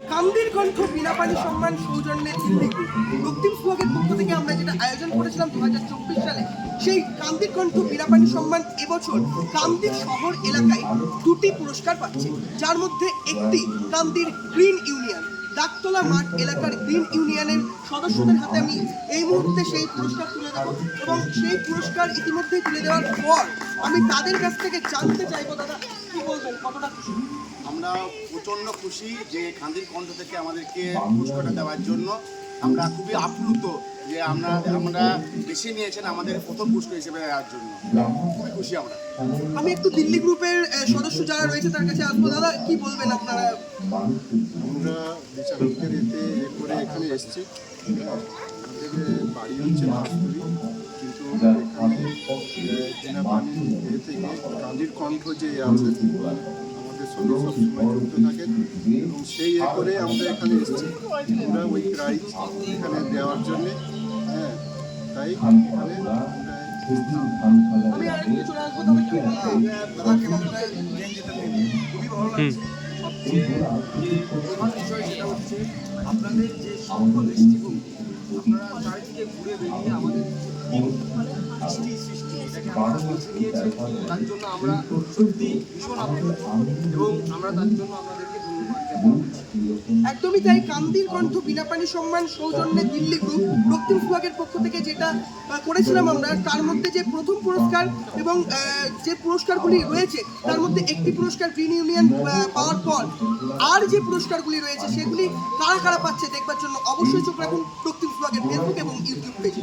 কান্দির কণ্ঠ বিনা পানি সম্মান, সৌজন্যে দিল্লি দক্ষিণ বিভাগের পক্ষ থেকে আমরা যেটা আয়োজন করেছিলাম দু হাজার চব্বিশ সালে, সেই কান্দির কণ্ঠ বিনা সম্মান এবছর কান্দির শহর এলাকায় দুটি পুরস্কার পাচ্ছে। যার মধ্যে একটি কান্দির গ্রিন ইউনিয়ন। ডাকতলা মাঠ এলাকার গ্রিন ইউনিয়নের সদস্যদের হাতে আমি এই মুহূর্তে সেই পুরস্কার তুলে দেবো এবং সেই পুরস্কার ইতিমধ্যেই তুলে দেওয়ার পর আমি তাদের কাছ থেকে জানতে চাইব, দাদা, কি বলবেন? কতটা খুশি? আমরা প্রচণ্ড খুশি যে খান্দির কণ্ঠ থেকে আমাদেরকে পুরস্কারটা দেওয়ার জন্য। আমরা খুবই আপ্লুত যে আমরা আমরা বেছে নিয়েছেন আমাদের প্রথম পুরস্কার হিসেবে দেওয়ার জন্য। খুবই খুশি আমরা। আমি একটু দিল্লি গ্রুপের সদস্য যারা রয়েছে তার কাছে আসব। দাদা কি বলবেন আপনারা? আমরা বিচারকের এতে করে এখানে এসেছি। বাড়ি হচ্ছে মাসপুরি কিন্তু এখানে গান্ধীর কণ্ঠ যে আছে যুক্ত থাকেন এবং সেই এ করে আমরা এখানে এসেছি। আমরা ওই প্রাইজ এখানে দেওয়ার জন্যে। হ্যাঁ তাই এখানে আপনাদের যে সঙ্গ দৃষ্টিভঙ্গি আপনারা চারিদিকে ঘুরে বেরিয়ে আমাদের একদমই তাই, কান্দির কণ্ঠ বিনা পানি সম্মান, সৌজন্যে দিল্লি গ্রুপ দক্ষিণ বিভাগের পক্ষ থেকে যেটা করেছিলাম আমরা, তার মধ্যে যে প্রথম পুরস্কার এবং যে পুরস্কারগুলি রয়েছে, তার মধ্যে একটি পুরস্কার গ্রিন ইউনিয়ন পাওয়ার পর আর যে পুরস্কারগুলি রয়েছে, সেগুলি কারা কারা পাচ্ছে দেখবার জন্য অবশ্যই চোখ রাখুন দক্ষিণ বিভাগের ফেসবুক এবং ইউটিউব পেজে